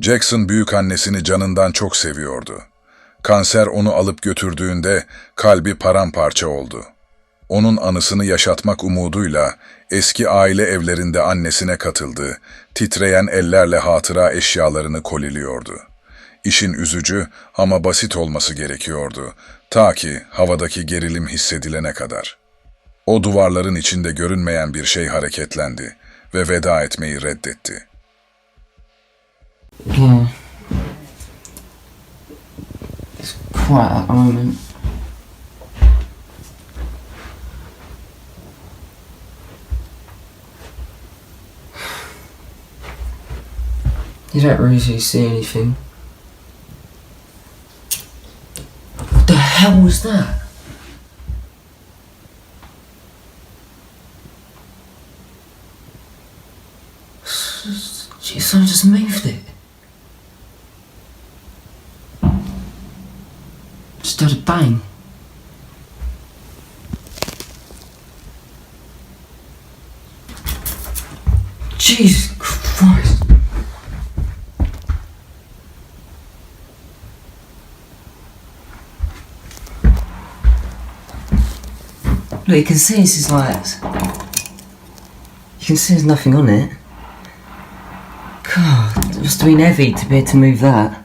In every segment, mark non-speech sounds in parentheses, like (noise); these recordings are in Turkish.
Jackson büyük annesini canından çok seviyordu. Kanser onu alıp götürdüğünde kalbi paramparça oldu. Onun anısını yaşatmak umuduyla eski aile evlerinde annesine katıldı, titreyen ellerle hatıra eşyalarını koliliyordu. İşin üzücü ama basit olması gerekiyordu, ta ki havadaki gerilim hissedilene kadar. O duvarların içinde görünmeyen bir şey hareketlendi ve veda etmeyi reddetti. Yeah. It's quiet at the moment. You don't really see anything. What the hell was that? Someone just moved it. Heard. Jesus Christ. Look, you can see this is like. You can see there's nothing on it. God, it must have been heavy to be able to move that.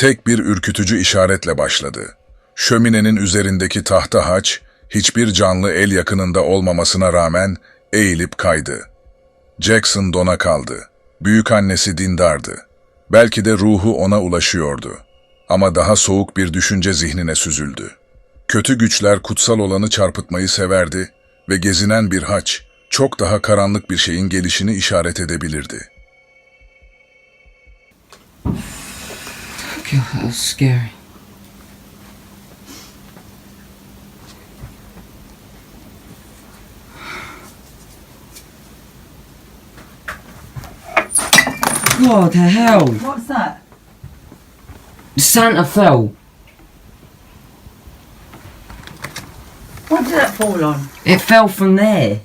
Tek bir ürkütücü işaretle başladı. Şöminenin üzerindeki tahta haç, hiçbir canlı el yakınında olmamasına rağmen eğilip kaydı. Jackson dona kaldı. Büyük annesi dindardı. Belki de ruhu ona ulaşıyordu. Ama daha soğuk bir düşünce zihnine süzüldü. Kötü güçler kutsal olanı çarpıtmayı severdi ve gezinen bir haç, çok daha karanlık bir şeyin gelişini işaret edebilirdi. God, that was scary. What the hell? What's that? Santa fell. What did that fall on? It fell from there.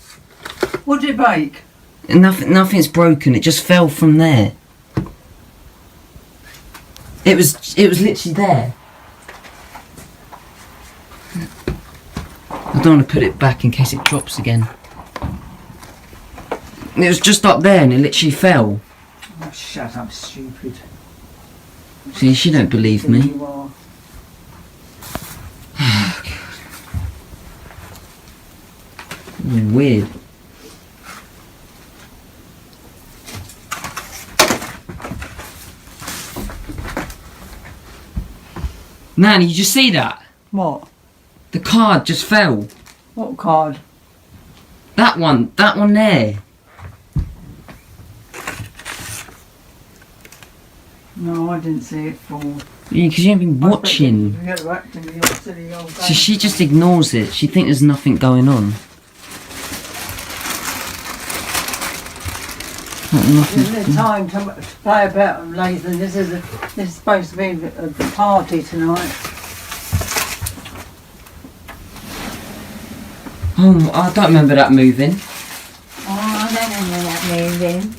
What did it break? Nothing, nothing's broken. It just fell from there. It was, it was literally there. I don't want to put it back in case it drops again. It was just up there and it literally fell. Oh, shut up, stupid. See, she don't believe me. You are. (sighs) Weird. Nanny, you just see that? What? The card just fell. What card? That one, that one there. No, I didn't see it fall. Yeah, because you haven't been I expect you watching. to get whacked in the old silly old So she just ignores it. She thinks there's nothing going on. Not nothing. Isn't it time to, to play about, Nathan? This is a, this is supposed to be a, a uh, party tonight. Oh, I don't remember that moving. Oh, I don't remember that moving.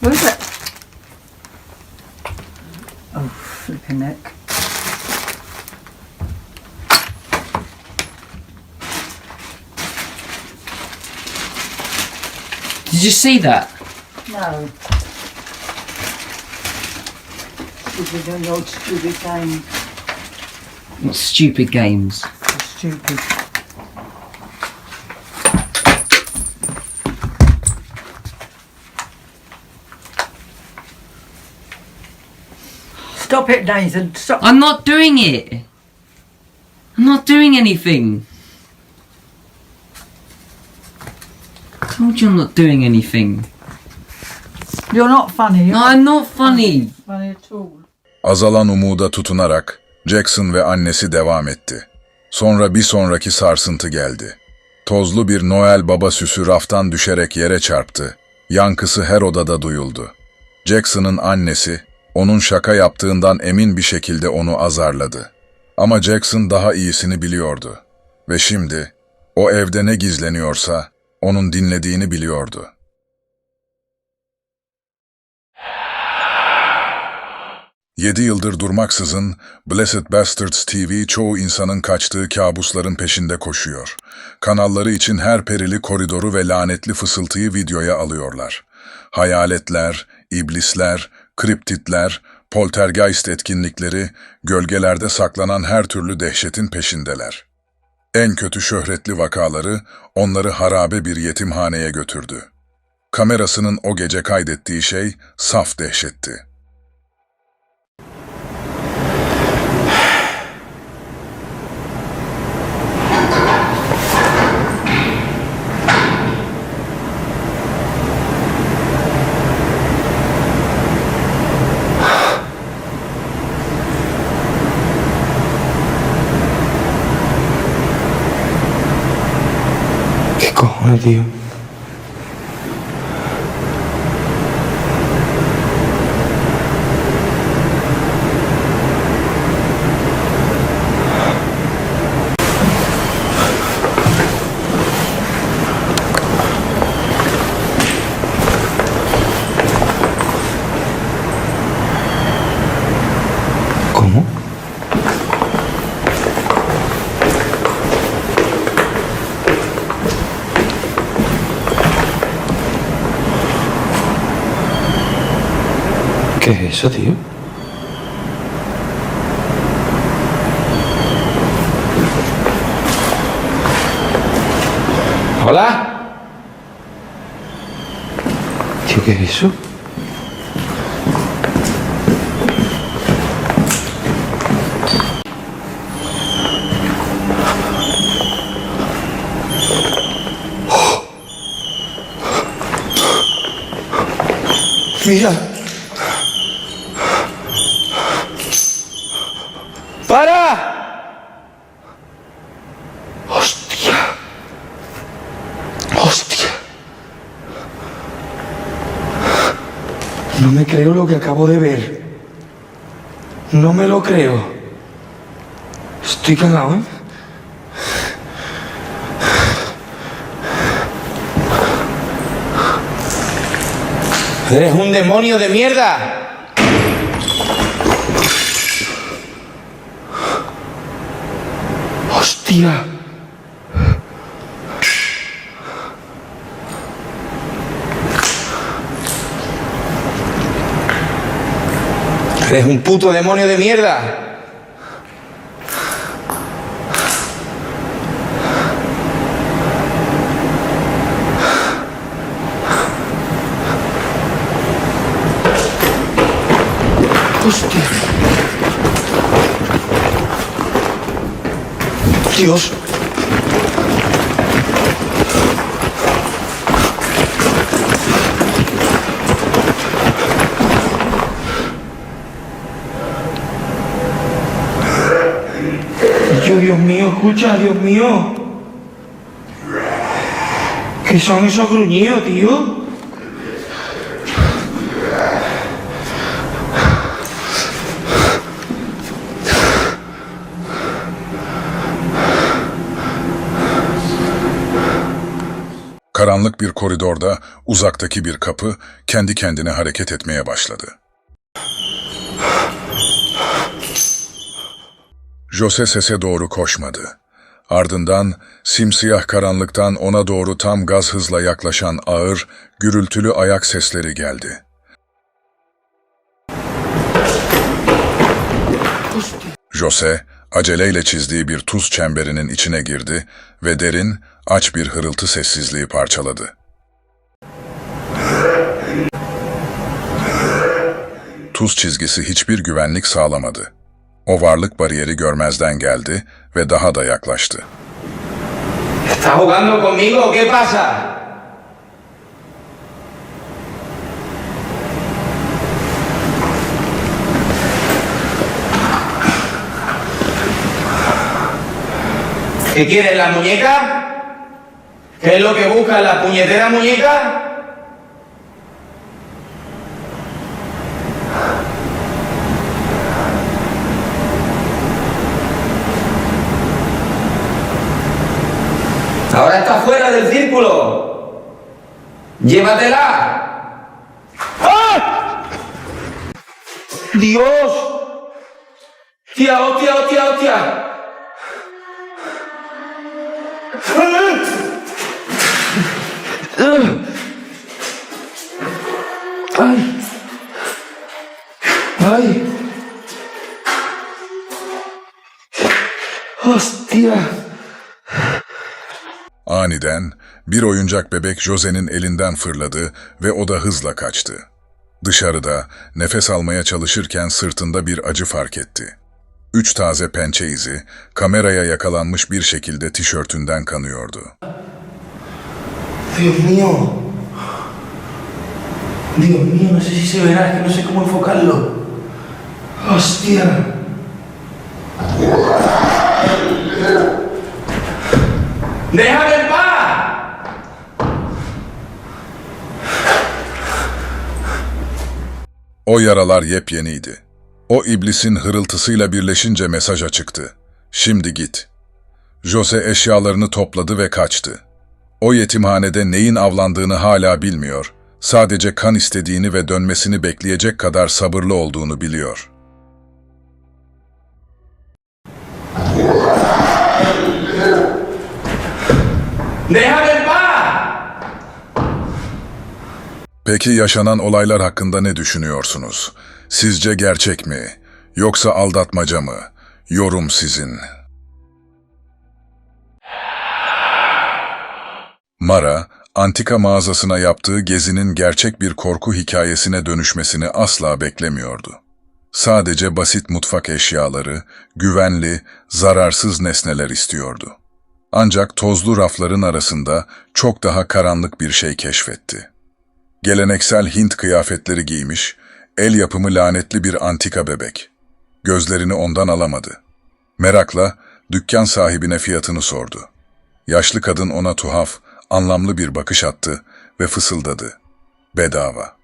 Where's it? Oh, flipping neck. Did you see that? No. Stupid and old stupid game. What stupid games? Stupid. Stop it, Nathan. Stop. I'm not doing it. I'm not doing anything. Told you I'm not doing anything. You're not funny. You're No, not I'm not funny. funny at all. Azalan umuda tutunarak Jackson ve annesi devam etti. Sonra bir sonraki sarsıntı geldi. Tozlu bir Noel baba süsü raftan düşerek yere çarptı. Yankısı her odada duyuldu. Jackson'ın annesi, onun şaka yaptığından emin bir şekilde onu azarladı. Ama Jackson daha iyisini biliyordu. Ve şimdi, o evde ne gizleniyorsa, onun dinlediğini biliyordu. Yedi yıldır durmaksızın Blessed Bastards TV çoğu insanın kaçtığı kabusların peşinde koşuyor. Kanalları için her perili koridoru ve lanetli fısıltıyı videoya alıyorlar. Hayaletler, iblisler, kriptitler, poltergeist etkinlikleri, gölgelerde saklanan her türlü dehşetin peşindeler. En kötü şöhretli vakaları onları harabe bir yetimhaneye götürdü. Kamerasının o gece kaydettiği şey saf dehşetti. ¿Qué cojones, tío? ¿Cómo? ¿Qué es eso, tío? ¿Hola? Tío, ¿qué es eso? Mira. Creo lo que acabo de ver. No me lo creo. Estoy cagado, ¿eh? ¡Eres un demonio de mierda! ¡Hostia! ¡Eres un puto demonio de mierda! Dios. Dios mío, escucha, Dios mío. ¿Qué son esos gruñidos, tío? Karanlık bir koridorda uzaktaki bir kapı kendi kendine hareket etmeye başladı. Jose sese doğru koşmadı. Ardından simsiyah karanlıktan ona doğru tam gaz hızla yaklaşan ağır, gürültülü ayak sesleri geldi. Jose, aceleyle çizdiği bir tuz çemberinin içine girdi ve derin, aç bir hırıltı sessizliği parçaladı. Tuz çizgisi hiçbir güvenlik sağlamadı. O varlık bariyeri görmezden geldi ve daha da yaklaştı. ¿Estás jugando conmigo? ¿Qué pasa? ¿Qué quieres, la muñeca? ¿Qué es lo que busca la puñetera muñeca? Del círculo. Llévatela. ¡Ah! ¡Dios! ¡Hostia, hostia, hostia, hostia! ¡Ay! ¡Ay! ¡Hostia! Aniden bir oyuncak bebek Jose'nin elinden fırladı ve o da hızla kaçtı. Dışarıda nefes almaya çalışırken sırtında bir acı fark etti. Üç taze pençe izi kameraya yakalanmış bir şekilde tişörtünden kanıyordu. Dios mío. Dios mío, no sé si se verá, que no sé cómo enfocarlo. ¡Hostia! ¡Déjame en paz! O yaralar yepyeniydi. O iblisin hırıltısıyla birleşince mesaja çıktı. Şimdi git. Jose eşyalarını topladı ve kaçtı. O yetimhanede neyin avlandığını hala bilmiyor. Sadece kan istediğini ve dönmesini bekleyecek kadar sabırlı olduğunu biliyor. ¡Déjame en paz! Peki yaşanan olaylar hakkında ne düşünüyorsunuz? Sizce gerçek mi? Yoksa aldatmaca mı? Yorum sizin. Mara, antika mağazasına yaptığı gezinin gerçek bir korku hikayesine dönüşmesini asla beklemiyordu. Sadece basit mutfak eşyaları, güvenli, zararsız nesneler istiyordu. Ancak tozlu rafların arasında çok daha karanlık bir şey keşfetti. Geleneksel Hint kıyafetleri giymiş, el yapımı lanetli bir antika bebek. Gözlerini ondan alamadı. Merakla dükkan sahibine fiyatını sordu. Yaşlı kadın ona tuhaf, anlamlı bir bakış attı ve fısıldadı. Bedava.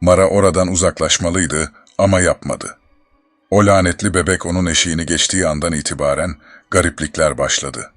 Mara oradan uzaklaşmalıydı ama yapmadı. O lanetli bebek onun eşiğini geçtiği andan itibaren gariplikler başladı.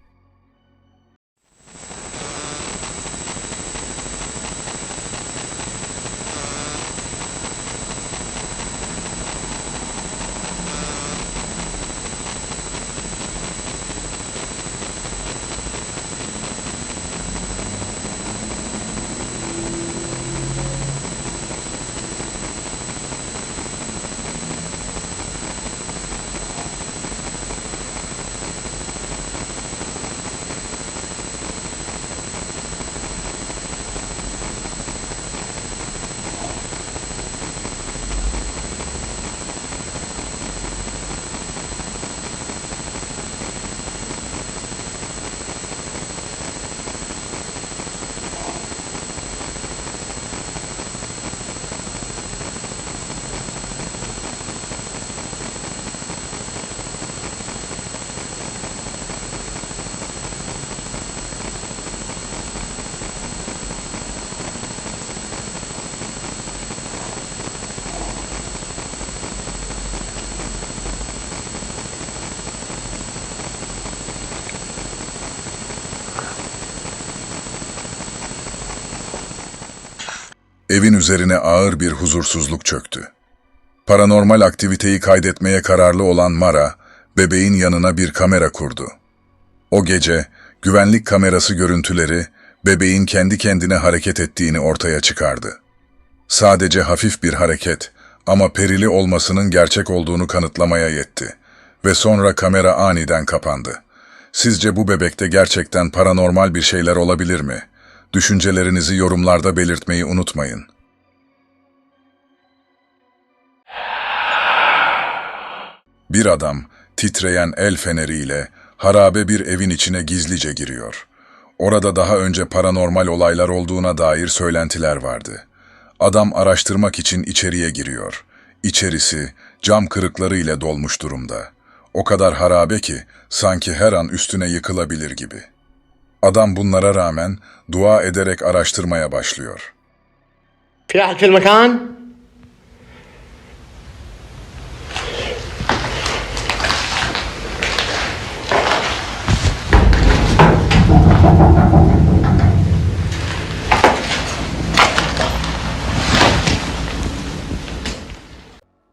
Evin üzerine ağır bir huzursuzluk çöktü. Paranormal aktiviteyi kaydetmeye kararlı olan Mara, bebeğin yanına bir kamera kurdu. O gece güvenlik kamerası görüntüleri bebeğin kendi kendine hareket ettiğini ortaya çıkardı. Sadece hafif bir hareket ama perili olmasının gerçek olduğunu kanıtlamaya yetti ve sonra kamera aniden kapandı. Sizce bu bebekte gerçekten paranormal bir şeyler olabilir mi? Düşüncelerinizi yorumlarda belirtmeyi unutmayın. Bir adam titreyen el feneriyle harabe bir evin içine gizlice giriyor. Orada daha önce paranormal olaylar olduğuna dair söylentiler vardı. Adam araştırmak için içeriye giriyor. İçerisi cam kırıkları ile dolmuş durumda. O kadar harabe ki sanki her an üstüne yıkılabilir gibi. Adam bunlara rağmen dua ederek araştırmaya başlıyor. في أحد في المكان؟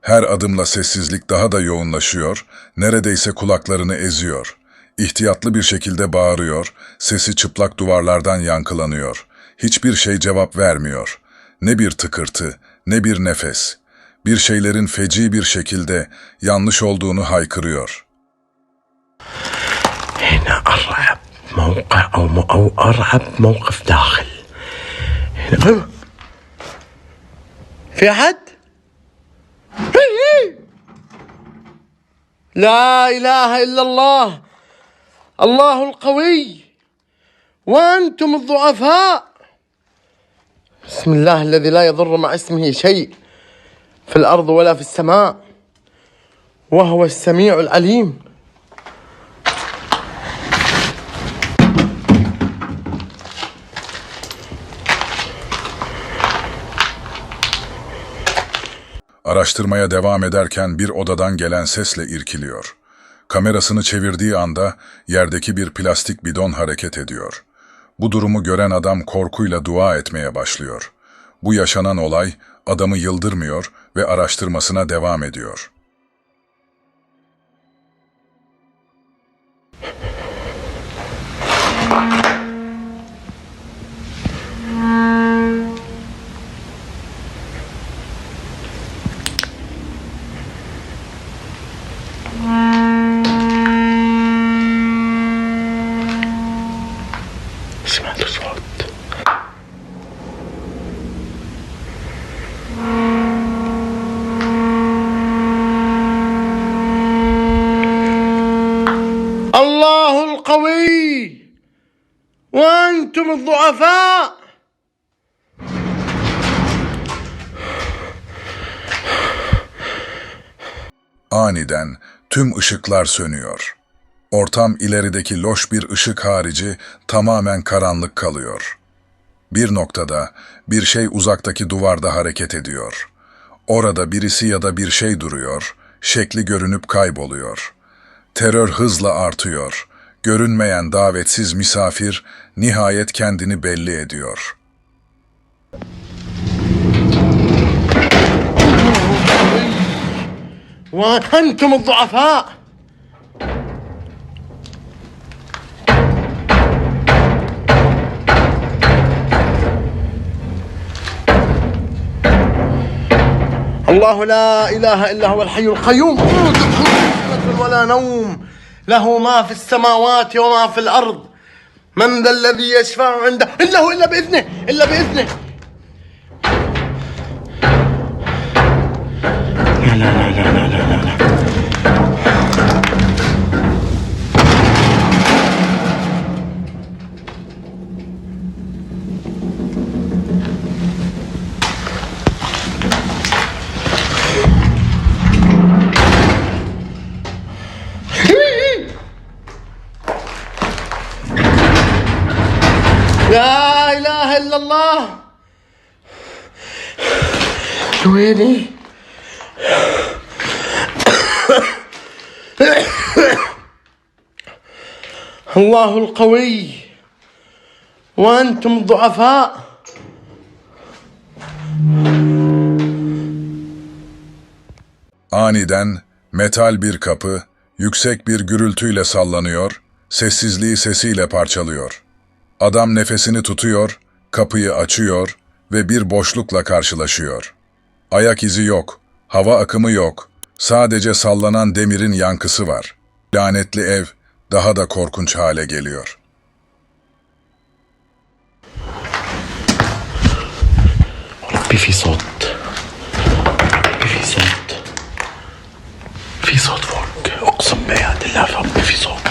Her adımla sessizlik daha da yoğunlaşıyor, neredeyse kulaklarını eziyor. İhtiyatlı bir şekilde bağırıyor, sesi çıplak duvarlardan yankılanıyor. Hiçbir şey cevap vermiyor. Ne bir tıkırtı, ne bir nefes. Bir şeylerin feci bir şekilde yanlış olduğunu haykırıyor. هنا أرعب موقع أو م- أو أرعب موقف داخل هنا أيوة. في أحد؟ هي هي. لا إله إلا الله الله القوي وأنتم الضعفاء بسم الله الذي لا يضر مع اسمه شيء في الأرض ولا في السماء وهو السميع العليم Araştırmaya devam ederken bir odadan gelen sesle irkiliyor. Kamerasını çevirdiği anda yerdeki bir plastik bidon hareket ediyor. Bu durumu gören adam korkuyla dua etmeye başlıyor. Bu yaşanan olay adamı yıldırmıyor ve araştırmasına devam ediyor. الله القوي وانتم الضعفاء Aniden tüm ışıklar sönüyor. Ortam ilerideki loş bir ışık harici tamamen karanlık kalıyor. Bir noktada bir şey uzaktaki duvarda hareket ediyor. Orada birisi ya da bir şey duruyor, şekli görünüp kayboluyor. Terör hızla artıyor. Görünmeyen davetsiz misafir nihayet kendini belli ediyor.'' وانتم الضعفاء الله لا اله الا هو الحي القيوم لا سنة ولا نوم. له ما في السماوات وما في الأرض. من ذا الذي يشفع عنده؟ إلا هو إلا بإذنه إلا بإذنه. لا لا لا لا لا لا, لا. لا اله الا الله ويني الله القوي وانتم الضعفاء Aniden metal bir kapı yüksek bir gürültüyle sallanıyor, sessizliği sesiyle parçalıyor. Adam nefesini tutuyor, kapıyı açıyor ve bir boşlukla karşılaşıyor. Ayak izi yok, hava akımı yok, sadece sallanan demirin yankısı var. Lanetli ev daha da korkunç hale geliyor. ربي في صوت ربي في صوت في صوت فوق اقسم بآيات الله ربي في صوت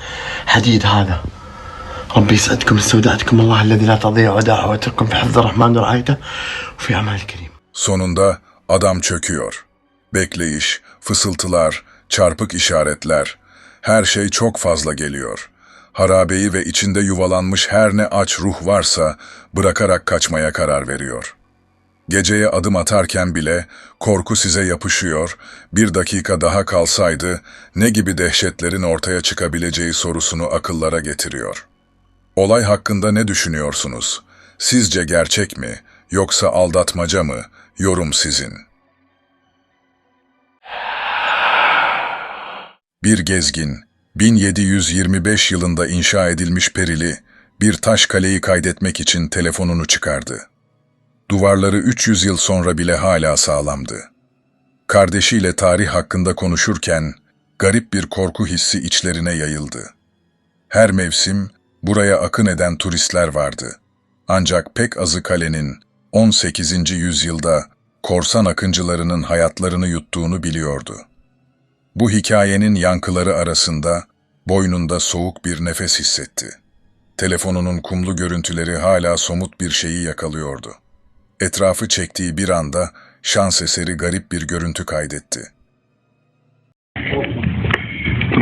حديد هذا ربي يسعدكم استودعتكم الله الذي لا تضيع ودائعتكم في حفظ الرحمن ورعايته وفي امان الكريم Sonunda adam çöküyor. Bekleyiş, fısıltılar, çarpık işaretler. Her şey çok fazla geliyor. Harabeyi ve içinde yuvalanmış her ne aç ruh varsa bırakarak kaçmaya karar veriyor. Geceye adım atarken bile korku size yapışıyor, bir dakika daha kalsaydı ne gibi dehşetlerin ortaya çıkabileceği sorusunu akıllara getiriyor. Olay hakkında ne düşünüyorsunuz? Sizce gerçek mi, yoksa aldatmaca mı? Yorum sizin. Bir gezgin, 1725 yılında inşa edilmiş perili, bir taş kaleyi kaydetmek için telefonunu çıkardı. Duvarları 300 yıl sonra bile hala sağlamdı. Kardeşiyle tarih hakkında konuşurken, garip bir korku hissi içlerine yayıldı. Her mevsim buraya akın eden turistler vardı. Ancak pek azı kalenin 18. yüzyılda korsan akıncılarının hayatlarını yuttuğunu biliyordu. Bu hikayenin yankıları arasında boynunda soğuk bir nefes hissetti. Telefonunun kumlu görüntüleri hala somut bir şeyi yakalıyordu. Etrafı çektiği bir anda şans eseri garip bir görüntü kaydetti.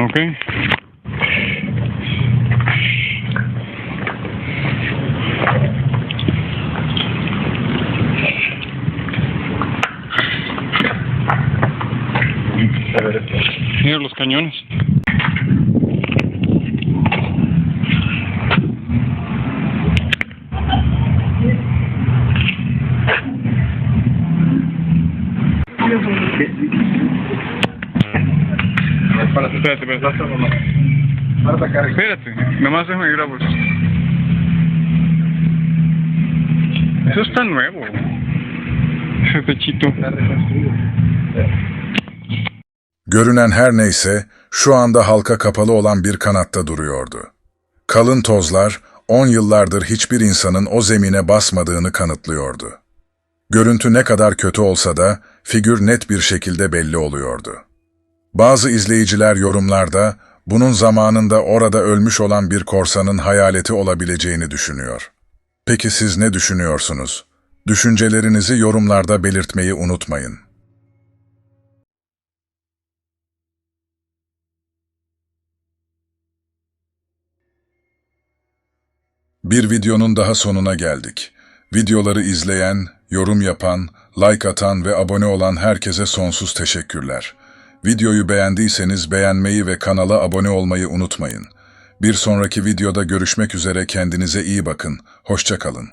Okay. Mira los cañones. Espérate, espérate. Espérate, nomás déjame grabo esto. Eso está nuevo. Ese techito. Görünen her neyse şu anda halka kapalı olan bir kanatta duruyordu. Kalın tozlar 10 yıllardır hiçbir insanın o zemine basmadığını kanıtlıyordu. Görüntü ne kadar kötü olsa da figür net bir şekilde belli oluyordu. Bazı izleyiciler yorumlarda bunun zamanında orada ölmüş olan bir korsanın hayaleti olabileceğini düşünüyor. Peki siz ne düşünüyorsunuz? Düşüncelerinizi yorumlarda belirtmeyi unutmayın. Bir videonun daha sonuna geldik. Videoları izleyen, yorum yapan, like atan ve abone olan herkese sonsuz teşekkürler. Videoyu beğendiyseniz beğenmeyi ve kanala abone olmayı unutmayın. Bir sonraki videoda görüşmek üzere kendinize iyi bakın. Hoşça kalın.